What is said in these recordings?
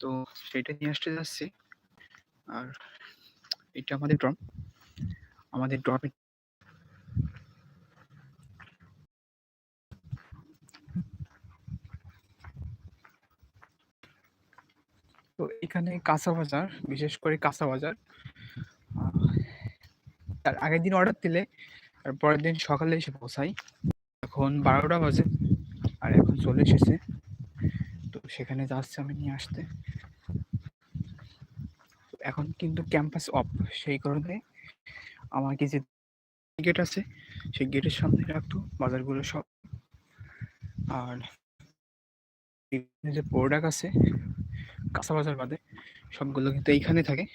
তো সেটা নিয়ে আসতে যাচ্ছি। আর এটা আমাদের ড্রপ আমাদের ড্রপে তো এখানে কাঁচা বাজার, বিশেষ করে কাঁচা বাজার। তার আগের দিন অর্ডার দিলে পরের দিন সকালে এসে পৌঁছাই। এখন বারোটা বাজে, আর এখন চলে এসেছে। সেখানে যাচ্ছে আমি নিয়ে আসতে। এখন কিন্তু ক্যাম্পাস অফ, সেই কারণে আমাকে যে গেট আছে, সেই গেটের সামনে রাখতো, বাজারগুলো সব। আর যে প্রোডাক্ট আছে, কাঁচা বাজার বাদে, সবগুলো কিন্তু এইখানে থাকে,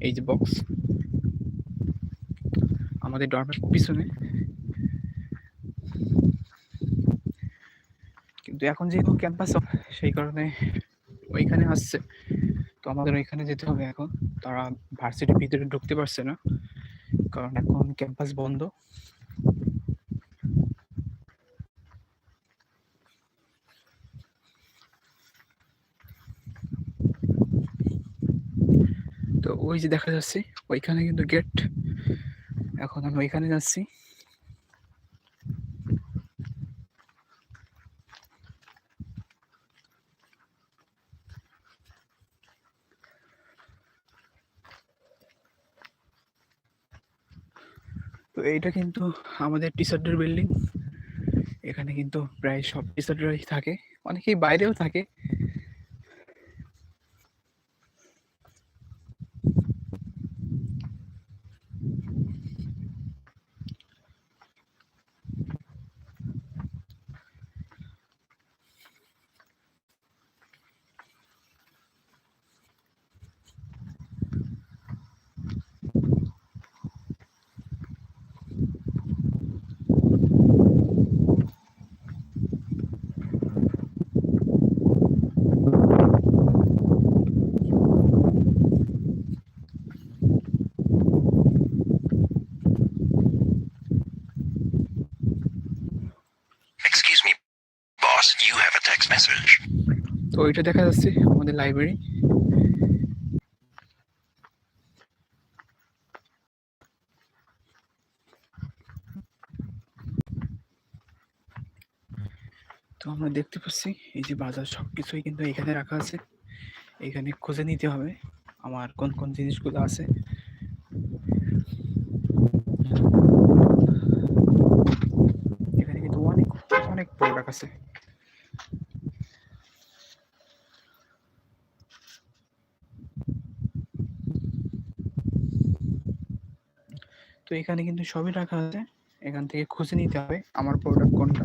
এই যে বক্স আমাদের ডরমের পিছনে। কিন্তু এখন যেহেতু ক্যাম্পাস সেই কারণে ওইখানে আসছে। তো আমাদের ওইখানে যেতে হবে এখন। তারা ভার্সিটির ভিতরে ঢুকতে পারছে না, কারণ এখন ক্যাম্পাস বন্ধ। তো ওই যে দেখা যাচ্ছে, ওইখানে কিন্তু গেট এখন আমি ওইখানে যাচ্ছি। তো এইটা কিন্তু আমাদের টিশার্টের বিল্ডিং এখানে কিন্তু প্রায় সব টিচাররাই থাকে। অনেকেই বাইরেও থাকে। ওইটা দেখা যাচ্ছে আমাদের লাইব্রেরি তো আমরা দেখতে পাচ্ছি, এই যে বাজার সব কিছুই কিন্তু এখানে রাখা আছে। এখানে খুঁজে নিতে হবে আমার কোন কোন জিনিসগুলো আছে। এখানে কিন্তু অনেক অনেক প্রোডাক্ট আছে। তো এখানে কিন্তু সবই রাখা আছে। এখান থেকে খুঁজে নিতে হবে আমার প্রোডাক্ট কোনটা।